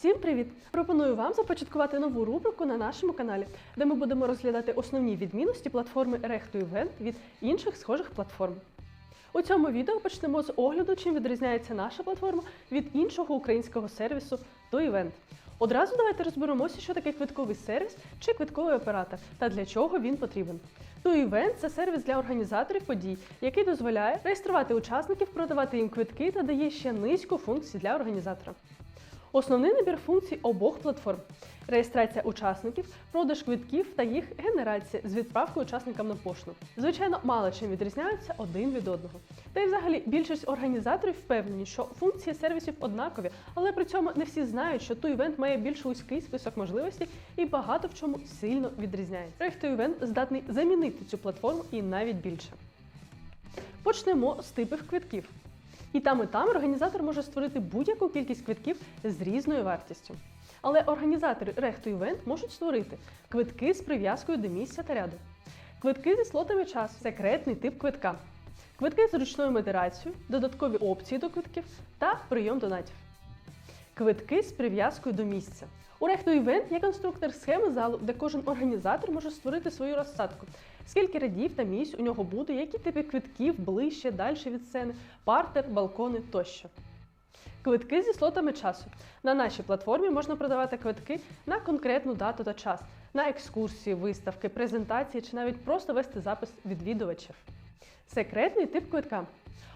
Всім привіт! Пропоную вам започаткувати нову рубрику на нашому каналі, де ми будемо розглядати основні відмінності платформи Recht2Event від інших схожих платформ. У цьому відео почнемо з огляду, чим відрізняється наша платформа від іншого українського сервісу ToEvent. Одразу давайте розберемося, що таке квитковий сервіс чи квитковий оператор та для чого він потрібен. ToEvent – це сервіс для організаторів подій, який дозволяє реєструвати учасників, продавати їм квитки та дає ще низку функцій для організатора. Основний набір функцій обох платформ: реєстрація учасників, продаж квитків та їх генерація з відправкою учасникам на пошту. Звичайно, мало чим відрізняються один від одного. Та й взагалі більшість організаторів впевнені, що функції сервісів однакові, але при цьому не всі знають, що ToEvent має більш вузький список можливостей і багато в чому сильно відрізняється. Проект ToEvent здатний замінити цю платформу і навіть більше. Почнемо з типів квитків. І там, і там організатор може створити будь-яку кількість квитків з різною вартістю. Але організатори Рехту Івент можуть створити квитки з прив'язкою до місця та ряду, квитки зі слотами часу, секретний тип квитка, квитки з ручною модерацією, додаткові опції до квитків та прийом донатів. Квитки з прив'язкою до місця. У Рехту Івент є конструктор схеми залу, де кожен організатор може створити свою розсадку. Скільки рядів та місць у нього буде, які типи квитків ближче, далі від сцени, партер, балкони тощо. Квитки зі слотами часу. На нашій платформі можна продавати квитки на конкретну дату та час, на екскурсії, виставки, презентації чи навіть просто вести запис відвідувачів. Секретний тип квитка.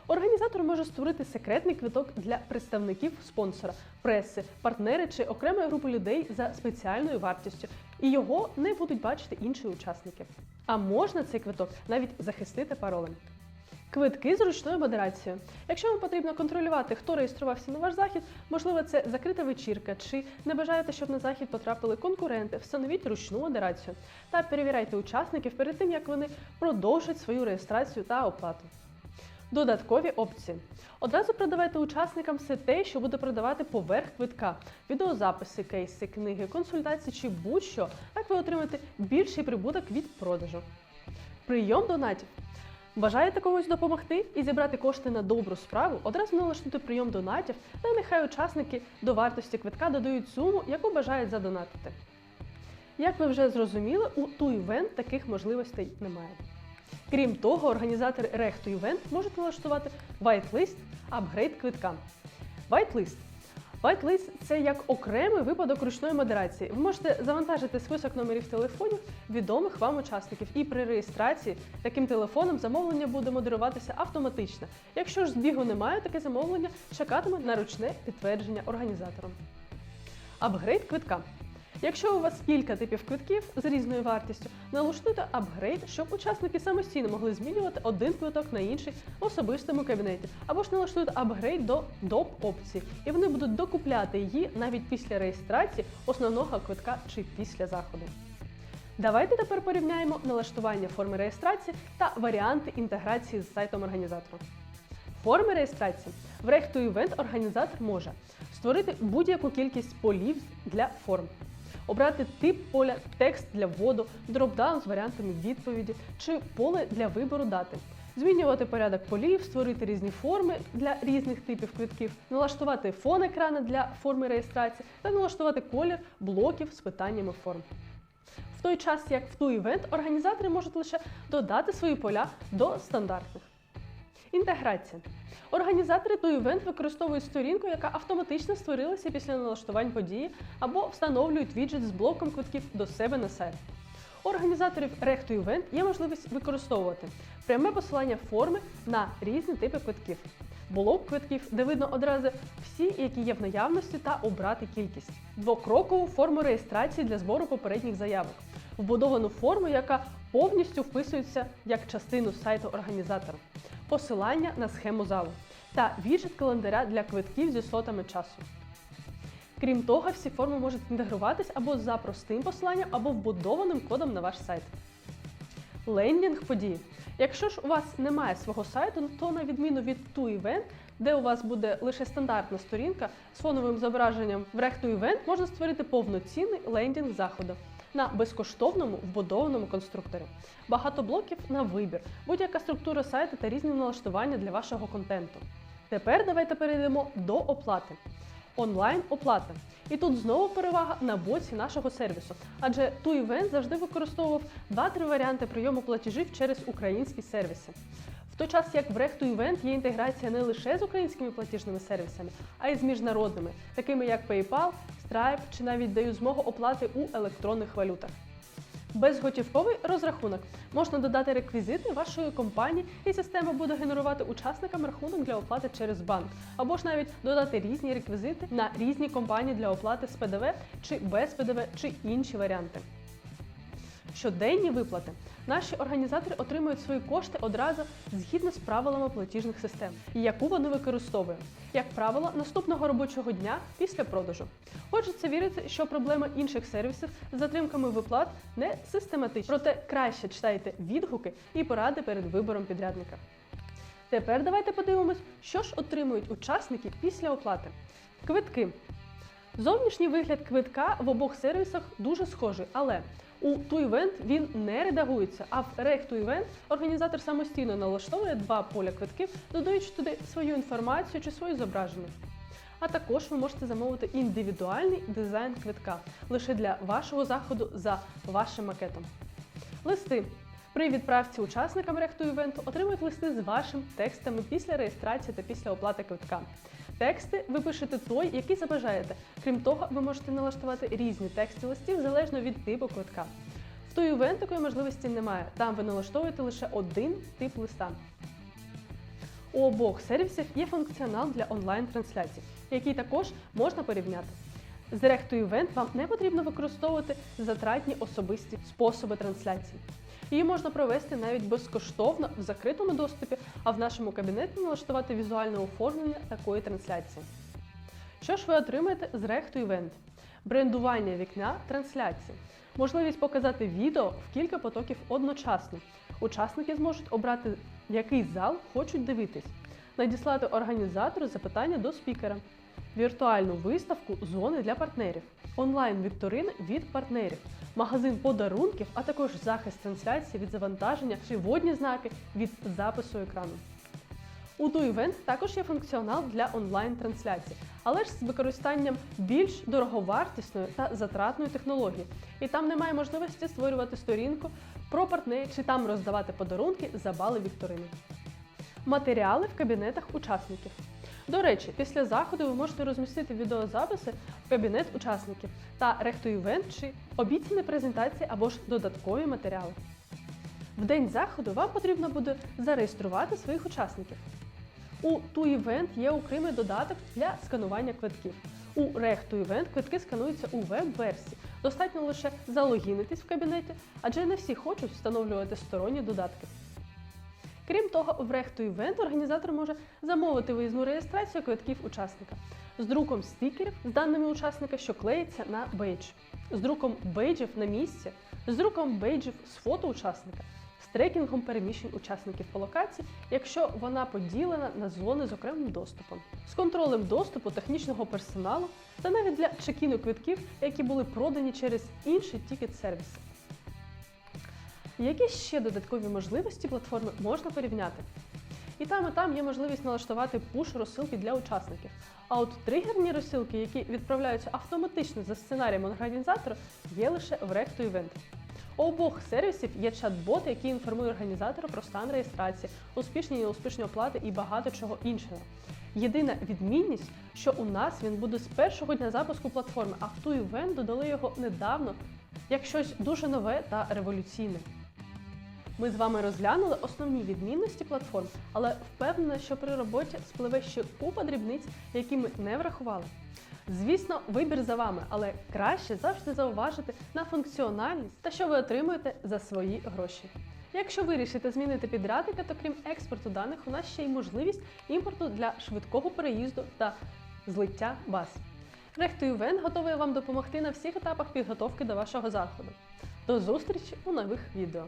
Організатор може створити секретний квиток для представників спонсора, преси, партнери чи окремої групи людей за спеціальною вартістю, і його не будуть бачити інші учасники. А можна цей квиток навіть захистити паролем. Квитки з ручною модерацією. Якщо вам потрібно контролювати, хто реєструвався на ваш захід, можливо, це закрита вечірка, чи не бажаєте, щоб на захід потрапили конкуренти, встановіть ручну модерацію та перевіряйте учасників перед тим, як вони продовжать свою реєстрацію та оплату. Додаткові опції. Одразу продавайте учасникам все те, що буде продавати поверх квитка: відеозаписи, кейси, книги, консультації чи будь-що. Так ви отримаєте більший прибуток від продажу. Прийом донатів. Бажаєте комусь допомогти і зібрати кошти на добру справу, одразу налаштуйте прийом донатів, та нехай учасники до вартості квитка додають суму, яку бажають задонатити. Як ви вже зрозуміли, у ToEvent таких можливостей немає. Крім того, організатори Рехту Івент можуть налаштувати whitelist апгрейд квитка. Whitelist. Whitelist – це як окремий випадок ручної модерації. Ви можете завантажити список номерів телефонів відомих вам учасників, і при реєстрації таким телефоном замовлення буде модеруватися автоматично. Якщо ж збігу немає, таке замовлення чекатиме на ручне підтвердження організатором. Апгрейд квитка. Якщо у вас кілька типів квитків з різною вартістю, налаштуйте апгрейд, щоб учасники самостійно могли змінювати один квиток на інший в особистому кабінеті, або ж налаштуйте апгрейд до доп опції, і вони будуть докупляти її навіть після реєстрації основного квитка чи після заходу. Давайте тепер порівняємо налаштування форми реєстрації та варіанти інтеграції з сайтом організатора. Форми реєстрації. В Recht2Event організатор може створити будь-яку кількість полів для форм, обрати тип поля, текст для вводу, дропдаун з варіантами відповіді чи поле для вибору дати, змінювати порядок полів, створити різні форми для різних типів квитків, налаштувати фон екрану для форми реєстрації та налаштувати колір блоків з питаннями форм. В той час, як в ToEvent, організатори можуть лише додати свої поля до стандартних. Інтеграція. Організатори ToEvent використовують сторінку, яка автоматично створилася після налаштувань події, або встановлюють віджит з блоком квитків до себе на сайт. Організаторів Recht2Event є можливість використовувати пряме посилання форми на різні типи квитків, блок квитків, де видно одразу всі, які є в наявності, та обрати кількість, двокрокову форму реєстрації для збору попередніх заявок, вбудовану форму, яка повністю вписується як частину сайту організатора, посилання на схему залу та віджит календаря для квитків зі слотами часу. Крім того, всі форми можуть інтегруватись або за простим посиланням, або вбудованим кодом на ваш сайт. Лендінг події. Якщо ж у вас немає свого сайту, то на відміну від ToEvent, де у вас буде лише стандартна сторінка з фоновим зображенням в Recht2Event, можна створити повноцінний лендінг заходу на безкоштовному вбудованому конструкторі. Багато блоків на вибір, будь-яка структура сайту та різні налаштування для вашого контенту. Тепер давайте перейдемо до оплати. онлайн-оплата. І тут знову перевага на боці нашого сервісу, адже TuEvent завжди використовував два-три варіанти прийому платежів через українські сервіси. В той час як в Recht2Event є інтеграція не лише з українськими платіжними сервісами, а й з міжнародними, такими як PayPal, Stripe чи навіть дають змогу оплати у електронних валютах. Безготівковий розрахунок можна додати реквізити вашої компанії, і система буде генерувати учасникам рахунок для оплати через банк, або ж навіть додати різні реквізити на різні компанії для оплати з ПДВ чи без ПДВ чи інші варіанти. Щоденні виплати. Наші організатори отримують свої кошти одразу згідно з правилами платіжних систем, яку вони використовують, як правило, наступного робочого дня після продажу. Хочеться вірити, що проблема інших сервісів з затримками виплат не систематична. Проте краще читайте відгуки і поради перед вибором підрядника. Тепер давайте подивимось, що ж отримують учасники після оплати. Квитки. Зовнішній вигляд квитка в обох сервісах дуже схожий, але у TuEvent він не редагується, а в Rec2Event організатор самостійно налаштовує два поля квитків, додаючи туди свою інформацію чи свої зображення. А також ви можете замовити індивідуальний дизайн квитка лише для вашого заходу за вашим макетом. Листи. При відправці учасникам Rect2Event отримують листи з вашим текстами після реєстрації та після оплати квитка. Тексти ви пишете той, який забажаєте. Крім того, ви можете налаштувати різні тексти листів залежно від типу квитка. В TuEvent такої можливості немає. Там ви налаштовуєте лише один тип листа. У обох сервісів є функціонал для онлайн-трансляцій, який також можна порівняти. З Rect2Event вам не потрібно використовувати затратні особисті способи трансляції. Її можна провести навіть безкоштовно в закритому доступі, а в нашому кабінеті налаштувати візуальне оформлення такої трансляції. Що ж ви отримаєте з Rect2Event? Брендування вікна трансляції, можливість показати відео в кілька потоків одночасно. Учасники зможуть обрати, який зал хочуть дивитись, надіслати організатору запитання до спікера, віртуальну виставку зони для партнерів, онлайн-вікторини від партнерів, магазин подарунків, а також захист трансляції від завантаження чи водні знаки від запису екрану. У DoEvent також є функціонал для онлайн-трансляцій, але ж з використанням більш дороговартісної та затратної технології. І там немає можливості створювати сторінку про партнерів чи там роздавати подарунки за бали вікторини. Матеріали в кабінетах учасників. До речі, після заходу ви можете розмістити відеозаписи в кабінет учасників та рехтоівент чи обіцяні презентації або ж додаткові матеріали. В день заходу вам потрібно буде зареєструвати своїх учасників. У TuEvent є окремий додаток для сканування квитків. У Rech2Event квитки скануються у веб-версії. Достатньо лише залогінитись в кабінеті, адже не всі хочуть встановлювати сторонні додатки. Крім того, в Rech2Event організатор може замовити виїзну реєстрацію квитків учасника. З друком стикерів з даними учасника, що клеїться на бейдж, з друком бейджів на місці, з друком бейджів з фото учасника, з трекінгом переміщень учасників по локації, якщо вона поділена на зони з окремим доступом, з контролем доступу технічного персоналу та навіть для чекіну квитків, які були продані через інші тікет-сервіси. Які ще додаткові можливості платформи можна порівняти? І там, і там є можливість налаштувати пуш-розсилки для учасників. А от тригерні розсилки, які відправляються автоматично за сценарієм організатора, є лише в Rect2Event. У обох сервісів є чат-бот, який інформує організатора про стан реєстрації, успішні і неуспішні оплати і багато чого іншого. Єдина відмінність, що у нас він буде з першого дня запуску платформи, а в TuEvent додали його недавно як щось дуже нове та революційне. Ми з вами розглянули основні відмінності платформ, але впевнена, що при роботі спливе ще купа дрібниць, які ми не врахували. Звісно, вибір за вами, але краще завжди зауважити на функціональність та що ви отримуєте за свої гроші. Якщо вирішите змінити підрядника, то крім експорту даних, у нас ще й можливість імпорту для швидкого переїзду та злиття баз. Рехтуювен готовий вам допомогти на всіх етапах підготовки до вашого заходу. До зустрічі у нових відео!